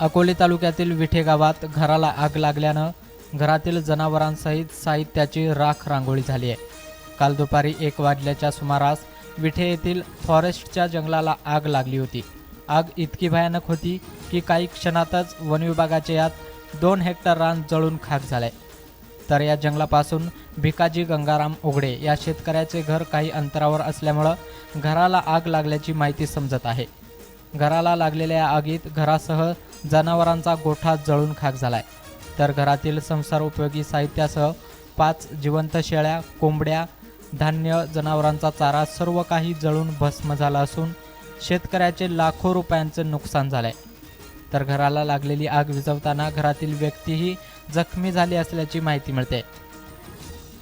अकोले तालुक्यातील विठे गावात घराला आग लागल्यानं घरातील जनावरांसहित साहित्याची राख रांगोळी झाली आहे. काल दुपारी एक वाजल्याच्या सुमारास विठे येथील फॉरेस्टच्या जंगलाला आग लागली होती. आग इतकी भयानक होती की काही क्षणातच वनविभागाच्या यात दोन हेक्टर रान जळून खाक झाले. तर या जंगलापासून भिकाजी गंगाराम उघडे या शेतकऱ्याचे घर काही अंतरावर असल्यामुळं घराला आग लागल्याची माहिती समजत आहे. घराला लागलेल्या या आगीत घरासह जनावरांचा गोठा जळून खाक झालाय. तर घरातील संसार उपयोगी साहित्यासह पाच जिवंत शेळ्या कोंबड्या धान्य जनावरांचा चारा सर्व काही जळून भस्म झाला असून शेतकऱ्याचे लाखो रुपयांचे नुकसान झालंय. तर घराला लागलेली आग विझवताना घरातील व्यक्तीही जखमी झाली असल्याची माहिती मिळते.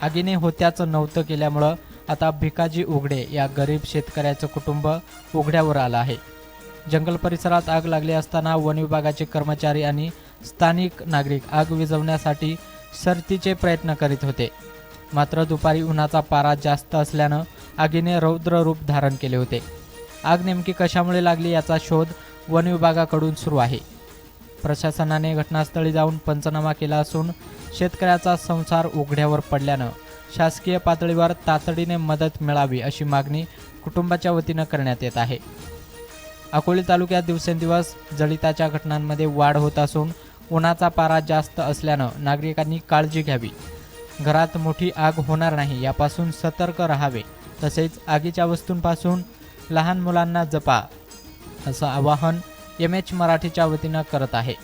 आगीने होत्याचं नव्हतं केल्यामुळं आता भिकाजी उघडे या गरीब शेतकऱ्याचं कुटुंब उघड्यावर आलं आहे. जंगल परिसरात आग लागली असताना वन विभागाचे कर्मचारी आणि स्थानिक नागरिक आग विझवण्यासाठी सरतीचे प्रयत्न करीत होते. मात्र दुपारी उन्हाचा पारा जास्त असल्यानं आगीने रौद्र रूप धारण केले होते. आग नेमकी कशामुळे लागली याचा शोध वन विभागाकडून सुरू आहे. प्रशासनाने घटनास्थळी जाऊन पंचनामा केला असून शेतकऱ्याचा संसार उघड्यावर पडल्यानं शासकीय पातळीवर तातडीने मदत मिळावी अशी मागणी कुटुंबाच्या वतीनं करण्यात येत आहे. अकोले तालुक्यात दिवसेंदिवस जळिताच्या घटनांमध्ये वाढ होत असून उन्हाचा पारा जास्त असल्यानं नागरिकांनी काळजी घ्यावी. घरात मोठी आग होणार नाही यापासून सतर्क राहावे तसेच आगीच्या वस्तूंपासून लहान मुलांना जपा असं आवाहन एम एच मराठीच्या वतीनं करत आहे.